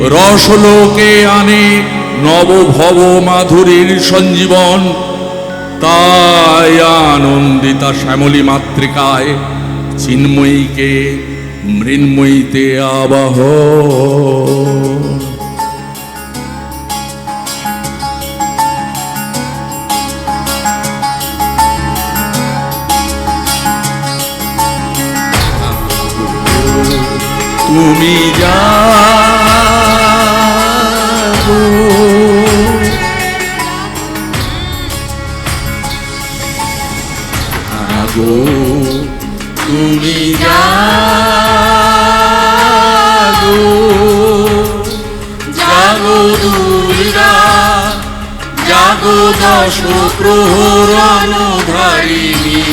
রসলোকে আনে নবভব মাধুরীর সঞ্জীবন। তাই আনন্দিতা শ্যামলী মাতৃকায় চিন্ময়ীকে মৃন্ময়ীতে আবাহ। তুমি যাব আগো তুমি যাগো জাগো দুর্গা জাগো দশ প্রহরণ ধারিণী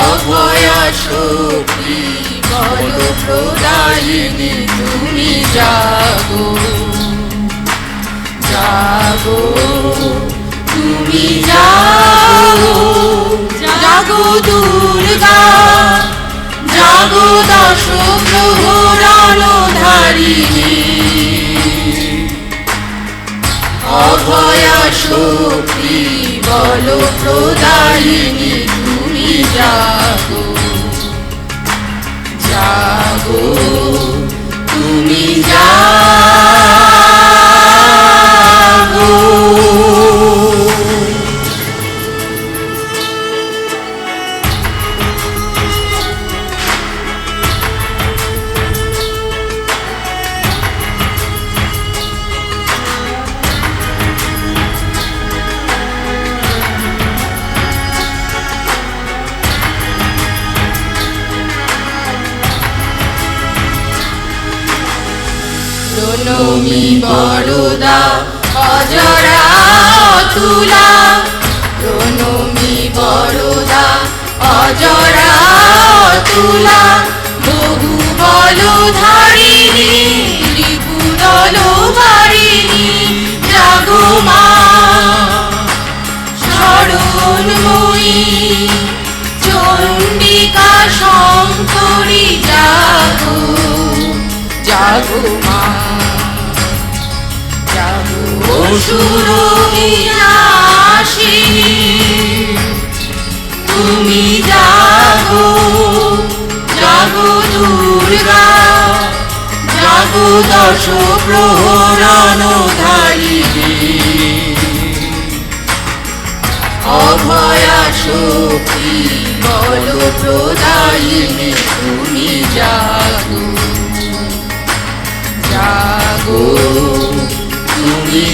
অভয়া শক্তি বল প্রদায়িনী তুমি জাগো জাগো দুর্গা জাগো দশ প্রহরণ ধারিণী অভয়া শক্তি বল প্রদায়িনী তুমি জাগো। জাগো তুমি জাগো। প্রণমী বরদা, অজরা তুলা প্রণমী বরদা, অজরা তুলা বহু বল ধারিণী রিপুদল বারিণী, জাগো মা। শরণময়ী চণ্ডিকা শঙ্করী, জাগো। জাগো তুমি জাগো জাগো দুর্গা, জাগো দশ প্রহরানধারী অভয়া শক্তি বল প্রদায়িনী তুমি জাগো জাগো, তুমি